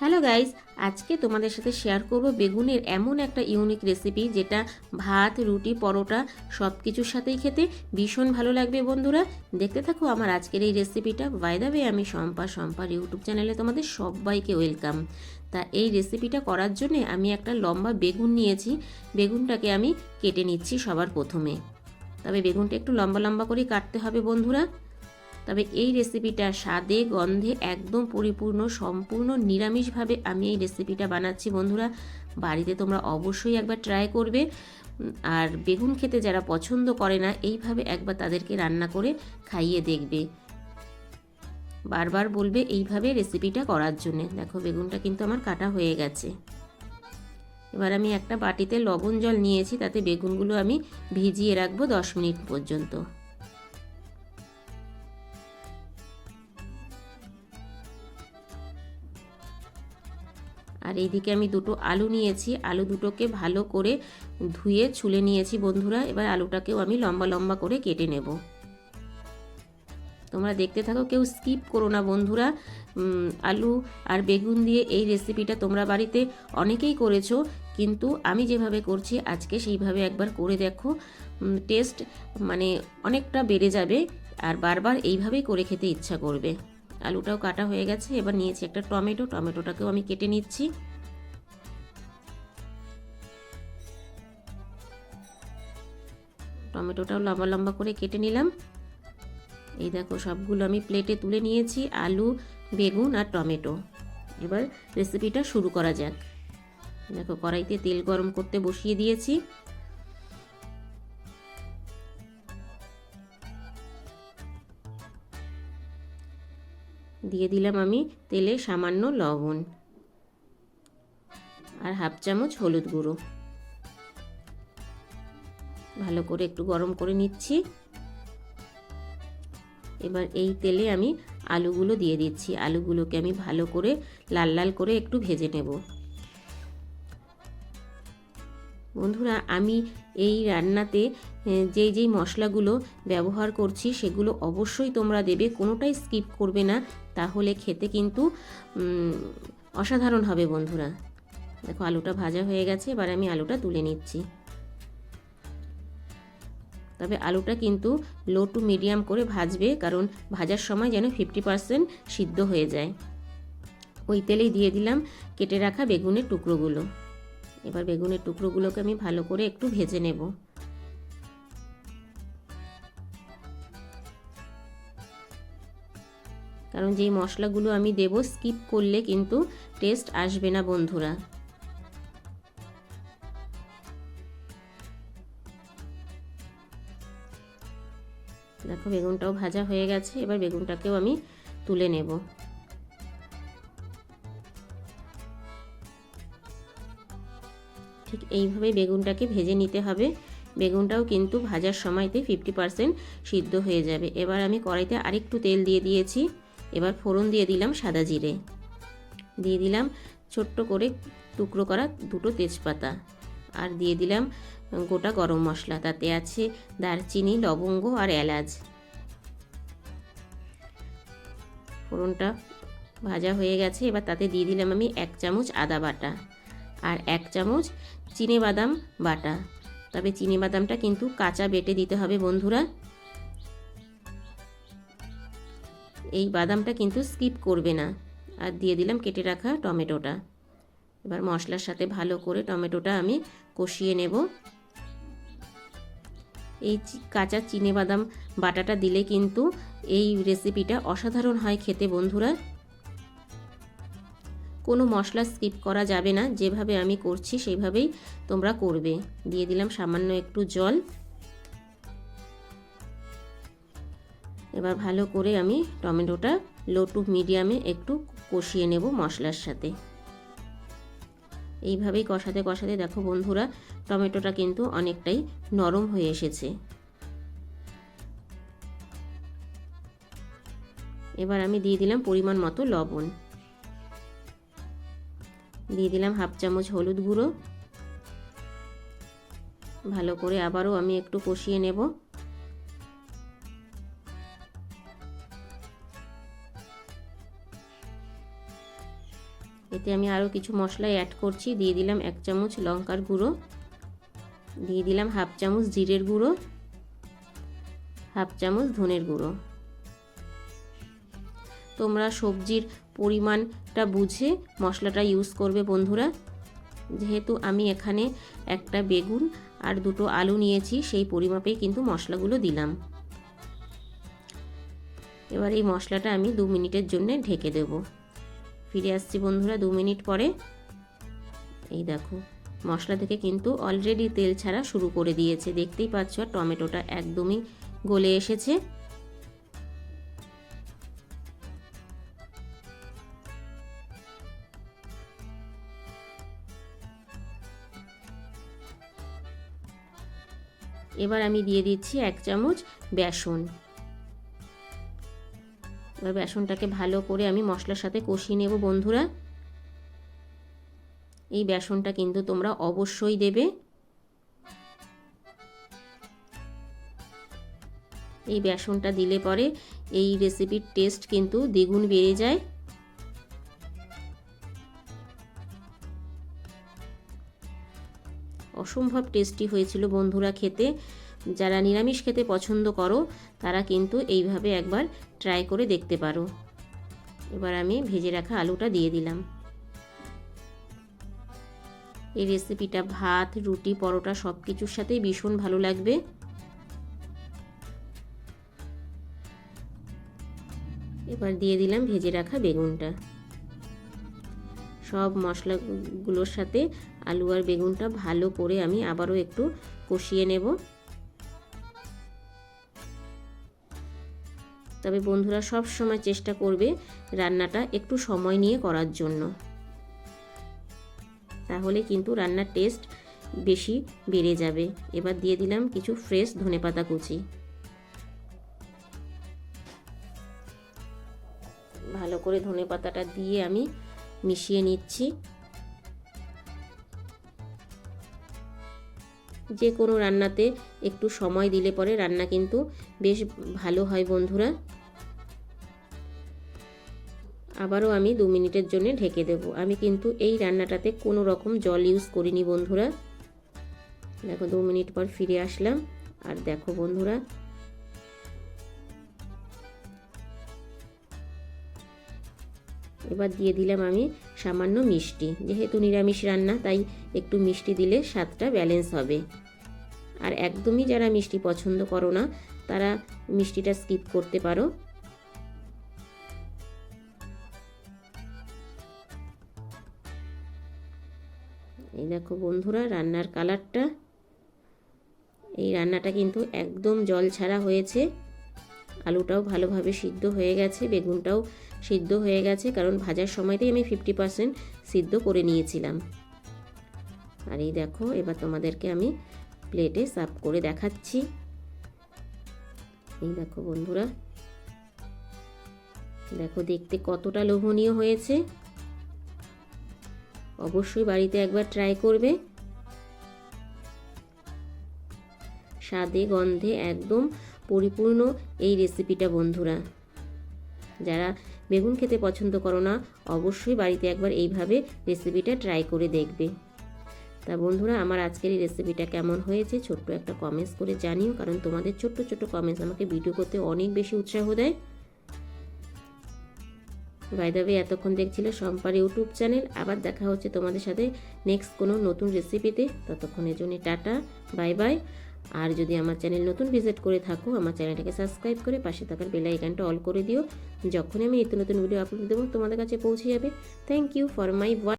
Hello guys আজকে তোমাদের সাথে শেয়ার করব বেগুনের এমন একটা ইউনিক রেসিপি যেটা ভাত, রুটি, পরোটা সব কিছুর সাথেই খেতে ভীষণ ভালো লাগবে বন্ধুরা। দেখতে থাকো আমার আজকের এই রেসিপিটা বাইদাবে আমি শম্পা শম্পার ইউটিউব চ্যানেলে তোমাদের সবাইকে ওয়েলকাম তা এই রেসিপিটা করার জন্য আমি একটা লম্বা বেগুন নিয়েছি। বেগুনটাকে আমি কেটে নিচ্ছি সবার প্রথমে। তবে বেগুনটা একটু লম্বা লম্বা করে কাটতে হবে বন্ধুরা। তবে এই রেসিপিটা স্বাদে, গন্ধে একদম পরিপূর্ণ, সম্পূর্ণ নিরামিষভাবে আমি এই রেসিপিটা বানাচ্ছি বন্ধুরা। বাড়িতে তোমরা অবশ্যই একবার ট্রাই করবে। আর বেগুন খেতে যারা পছন্দ করে না, এইভাবে একবার তাদেরকে রান্না করে খাইয়ে দেখবে। বারবার বলবে এইভাবে রেসিপিটা করার জন্যে। দেখো, বেগুনটা কিন্তু আমার কাটা হয়ে গেছে। এবার আমি একটা বাটিতে লবণ জল নিয়েছি, তাতে বেগুনগুলো আমি ভিজিয়ে রাখব দশ মিনিট পর্যন্ত। আর এইদিকে আমি দুটো আলু নিয়েছি। আলু দুটোকে ভালো করে ধুয়ে ছুলে নিয়েছি বন্ধুরা। এবার আলুটাকেও আমি লম্বা লম্বা করে কেটে নেব। তোমরা দেখতে থাকো, কেউ স্কিপ করো না বন্ধুরা। আলু আর বেগুন দিয়ে এই রেসিপিটা তোমরা বাড়িতে অনেকেই করেছ, কিন্তু আমি যেভাবে করছি আজকে সেইভাবে একবার করে দেখো। টেস্ট মানে অনেকটা বেড়ে যাবে আর বারবার এইভাবেই করে খেতে ইচ্ছা করবে। আলুটাও কাটা হয়ে গেছে, এবার নিয়েছি একটা টমেটো, টমেটোটাকেও আমি কেটে নিচ্ছি। টমেটোটাও লম্বা লম্বা করে কেটে নিলাম। এই দেখো সবগুলো আমি প্লেটে তুলে নিয়েছি, আলু, বেগুন আর টমেটো। এবার রেসিপিটা শুরু করা যাক। দেখো কড়াইতে তেল গরম করতে বসিয়ে দিয়েছি। দিয়ে দিলাম আমি তেলে সামান্য লবণ আর হাফ চামচ হলুদ গুঁড়ো। ভালো করে একটু গরম করে নিচ্ছি। এবার এই তেলে আমি আলুগুলো দিয়ে দিচ্ছি। আলুগুলোকে আমি ভালো করে লাল লাল করে একটু ভেজে নেব। বন্ধুরা, আমি এই রান্নাতে যেই যেই মশলাগুলো ব্যবহার করছি সেগুলো অবশ্যই তোমরা দেবে, কোনোটাই স্কিপ করবে না। তাহলে খেতে কিন্তু অসাধারণ হবে বন্ধুরা। দেখো আলুটা ভাজা হয়ে গেছে, এবার আমি আলুটা তুলে নিচ্ছি। তবে আলুটা কিন্তু লো টু মিডিয়াম করে ভাজবে, কারণ ভাজার সময় যেন ফিফটি পার্সেন্ট সিদ্ধ হয়ে যায়। ওই তেলেই দিয়ে দিলাম কেটে রাখা বেগুনের টুকরোগুলো। এবার বেগুনের টুকরোগুলোকে আমি ভালো করে একটু ভেজে নেব। কারণ যেই মশলাগুলো আমি দেব স্কিপ করলে কিন্তু টেস্ট আসবে না বন্ধুরা। দেখো বেগুনটাও ভাজা হয়ে গেছে, এবার বেগুনটাকেও আমি তুলে নেব। ঠিক এইভাবে বেগুনটাকে ভেজে নিতে হবে। বেগুনটাও কিন্তু ভাজার সময়তে ফিফটি পারসেন্ট সিদ্ধ হয়ে যাবে। এবার আমি কড়াইতে আরেকটু তেল দিয়ে দিয়েছি। এবার ফোড়ন দিয়ে দিলাম সাদা জিরে। দিয়ে দিলাম ছোট্ট করে টুকরো করা দুটো তেজপাতা। আর দিয়ে দিলাম গোটা গরম মশলা, তাতে আছে দারচিনি, লবঙ্গ আর এলাচ। ফোড়নটা ভাজা হয়ে গেছে, এবার তাতে দিয়ে দিলাম আমি এক চামচ আদা বাটা আর এক চামচ চিনে বাদাম বাটা। তবে চিনি বাদামটা কিন্তু কাঁচা বেটে দিতে হবে বন্ধুরা। এই বাদামটা কিন্তু স্কিপ করবে না। আর দিয়ে দিলাম কেটে রাখা টমেটোটা। এবার মশলার সাথে ভালো করে টমেটোটা আমি কষিয়ে নেব। এই কাঁচা চিনে বাদাম বাটাটা দিলে কিন্তু এই রেসিপিটা অসাধারণ হয় খেতে বন্ধুরা। কোনো মশলা স্কিপ করা যাবে না। যেভাবে আমি করছি সেইভাবেই তোমরা করবে। দিয়ে দিলাম সামান্য একটু জল। এবার ভালো করে আমি টমেটোটা লো টু মিডিয়ামে একটু কষিয়ে নেব মশলার সাথে। এইভাবেই কষাতে কষাতে দেখো বন্ধুরা, টমেটোটা কিন্তু অনেকটাই নরম হয়ে এসেছে। এবার আমি দিয়ে দিলাম পরিমাণ মতো লবণ। দিয়ে দিলাম হাফ চামচ হলুদ গুঁড়ো। ভালো করে আবারও আমি একটু কষিয়ে নেব। এতে আমি আরও কিছু মশলা অ্যাড করছি। দিয়ে দিলাম এক চামচ লঙ্কার গুঁড়ো। দিয়ে দিলাম হাফ চামচ জিরের গুঁড়ো। হাফ চামচ ধনের গুঁড়ো। তোমরা সবজির পরিমাণটা বুঝে মশলাটা ইউজ করবে বন্ধুরা। যেহেতু আমি এখানে একটা বেগুন আর দুটো আলু নিয়েছি, সেই পরিমাপেই কিন্তু মশলাগুলো দিলাম। এবার এই মশলাটা আমি দু মিনিটের জন্য ঢেকে দেব। ফিরে আসছি বন্ধুরা দু মিনিট পরে। এই দেখো, মশলা থেকে কিন্তু অলরেডি তেল ছাড়া শুরু করে দিয়েছে। দেখতেই পাচ্ছ টমেটোটা একদমই গলে এসেছে। এবার আমি দিয়ে দিচ্ছি এক চামচ বেসন। এবার বেসনটাকে ভালো করে আমি মশলার সাথে কষিয়ে নেব, বন্ধুরা। এই বেসনটা কিন্তু তোমরা অবশ্যই দেবে। এই বেসনটা দিলে পরে এই রেসিপির টেস্ট কিন্তু দ্বিগুণ বেড়ে যায়। অসম্ভব টেস্টি হয়েছিল বন্ধুরা খেতে। যারা নিরামিষ খেতে পছন্দ করো, তারা কিন্তু এইভাবে একবার ট্রাই করে দেখতে পারো। এবার আমি ভেজে রাখা আলুটা দিয়ে দিলাম। এই রেসিপিটা ভাত, রুটি, পরোটা সব কিছুর সাথেই ভীষণ ভালো লাগবে। এবার দিয়ে দিলাম ভেজে রাখা বেগুনটা। সব মশলাগুলোর সাথে আলু আর বেগুনটা ভালো করে আমি আবারও একটু কষিয়ে নেব। তবে বন্ধুরা সব সময় চেষ্টা করবে রান্নাটা একটু সময় নিয়ে করার জন্য। তাহলে কিন্তু রান্নার টেস্ট বেশি বেড়ে যাবে। এবার দিয়ে দিলাম কিছু ফ্রেশ ধনেপাতা কুচি। ভালো করে ধনেপাতাটা দিয়ে আমি মিশিয়ে নিচ্ছি। যে কোনো রান্নাতে একটু সময় দিলে পরে রান্না কিন্তু বেশ ভালো হয় বন্ধুরা। আবারও আমি দু মিনিটের জন্য ঢেকে দেব। আমি কিন্তু এই রান্নাটাতে কোনো রকম জল ইউজ করিনি বন্ধুরা। দেখো দু মিনিট পর ফিরে আসলাম। আর দেখো বন্ধুরা এবার দিয়ে দিলাম আমি সামান্য মিষ্টি। যেহেতু নিরামিষ রান্না, তাই একটু মিষ্টি দিলে স্বাদটা ব্যালেন্স হবে। আর একদমই যারা মিষ্টি পছন্দ করো না, তারা মিষ্টিটা স্কিপ করতে পারো। এই দেখো বন্ধুরা, রান্নার কালারটা এই রান্নাটা কিন্তু একদম জল ছাড়া হয়েছে। আলুটাও ভালোভাবে সিদ্ধ হয়ে গেছে, বেগুনটাও সিদ্ধ হয়ে গেছে, কারণ ভাজার সময়তেই আমি ফিফটি পার্সেন্ট সিদ্ধ করে নিয়েছিলাম। আর এই দেখো, এবার তোমাদেরকে আমি প্লেটে সার্ভ করে দেখাচ্ছি। এই দেখো বন্ধুরা, দেখো দেখতে কতটা লোভনীয় হয়েছে। অবশ্যই বাড়িতে একবার ট্রাই করবে। স্বাদে, গন্ধে একদম পরিপূর্ণ এই রেসিপিটা বন্ধুরা। যারা বেগুন খেতে পছন্দ করো না, অবশ্যই বাড়িতে একবার এইভাবে রেসিপিটা ট্রাই করে দেখবে। তা বন্ধুরা, আমার আজকের এই রেসিপিটা কেমন হয়েছে, ছোট্ট একটা কমেন্টস করে জানিও, কারণ তোমাদের ছোট্ট ছোট্ট কমেন্টস আমাকে ভিডিও করতে অনেক বেশি উৎসাহ দেয়। বাইদাবে এতক্ষণ দেখছিল সম্পার ইউটিউব চ্যানেল আবার দেখা হচ্ছে তোমাদের সাথে নেক্সট কোনো নতুন রেসিপিতে ততক্ষণের জন্য টাটা বাই বাই আর যদি আমার চ্যানেল নতুন ভিজিট করে থাকো, আমার চ্যানেলটাকে সাবস্ক্রাইব করে পাশে থাকার বেল আইকনটা অল করে দিও। যখনই আমি নিত্য নতুন ভিডিও আপলোড দেবো, তোমাদের কাছে পৌঁছে যাবে। Thank you for my